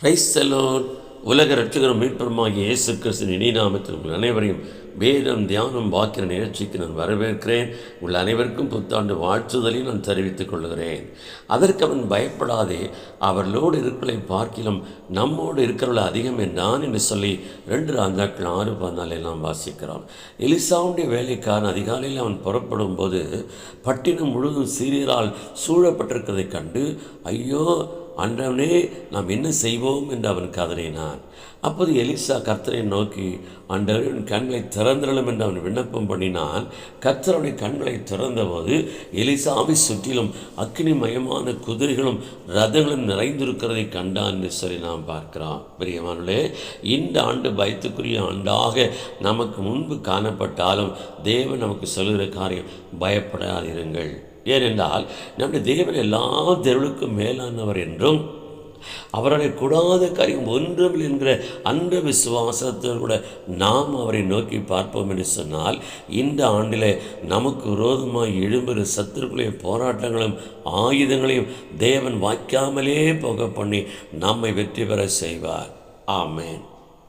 Price உலக ரட்சகரும் மீட்பருமாகிய இயேசு கிறிஷ்ணன் இனி நாமத்தில் உங்கள் அனைவரையும் வேதம் தியானம் வாக்கிற நிகழ்ச்சிக்கு நான் வரவேற்கிறேன். உங்கள் அனைவருக்கும் புத்தாண்டு வாழ்த்துதலையும் நான் தெரிவித்துக் கொள்கிறேன். அதற்கு அவன் பயப்படாதே அவர்களோடு இருக்கிறதை பார்க்கிலும் நம்மோடு இருக்கிறவளை அதிகம் என்றான் என்று சொல்லி ரெண்டு ராஜாக்கள் ஆறு பதினாலில் நாம் வாசிக்கிறோம். எலிசாவுடைய வேலைக்காரன் அதிகாலையில் அவன் புறப்படும் போது பட்டினம் முழுவதும் சீரியரால் சூழப்பட்டிருக்கிறதைக் கண்டு ஐயோ ஆண்டவனே நாம் என்ன செய்வோம் என்று அவன் கதறினான். அப்போது எலிசா கர்த்தரை நோக்கி ஆண்டவரின் கண்களை திறந்திரலும் என்று அவன் விண்ணப்பம் பண்ணினான். கர்த்தருடைய கண்களை திறந்தபோது எலிசாவை சுற்றிலும் அக்னிமயமான குதிரைகளும் ரதங்களும் நிறைந்திருக்கிறதை கண்டான் என்று சொல்லி நாம் பார்க்கிறோம். பிரியமானே இந்த ஆண்டு பயத்துக்குரிய ஆண்டாக நமக்கு முன்பு காணப்பட்டாலும் தேவன் நமக்கு சொல்கிற காரியம் பயப்படாதிருங்கள். ஏனென்றால் நம்முடைய தேவன் எல்லா தெருளுக்கும் மேலானவர் என்றும் அவருடைய கூடாத காரியம் ஒன்றும் என்கிற அந்த விசுவாசத்தில் கூட நாம் அவரை நோக்கி பார்ப்போம் என்று சொன்னால் இந்த ஆண்டிலே நமக்கு விரோதமாக எழும்புகிற சத்துருக்களையும் போராட்டங்களும் ஆயுதங்களையும் தேவன் வாய்க்காமலே போக பண்ணி நம்மை வெற்றி பெற செய்வார். ஆமேன்.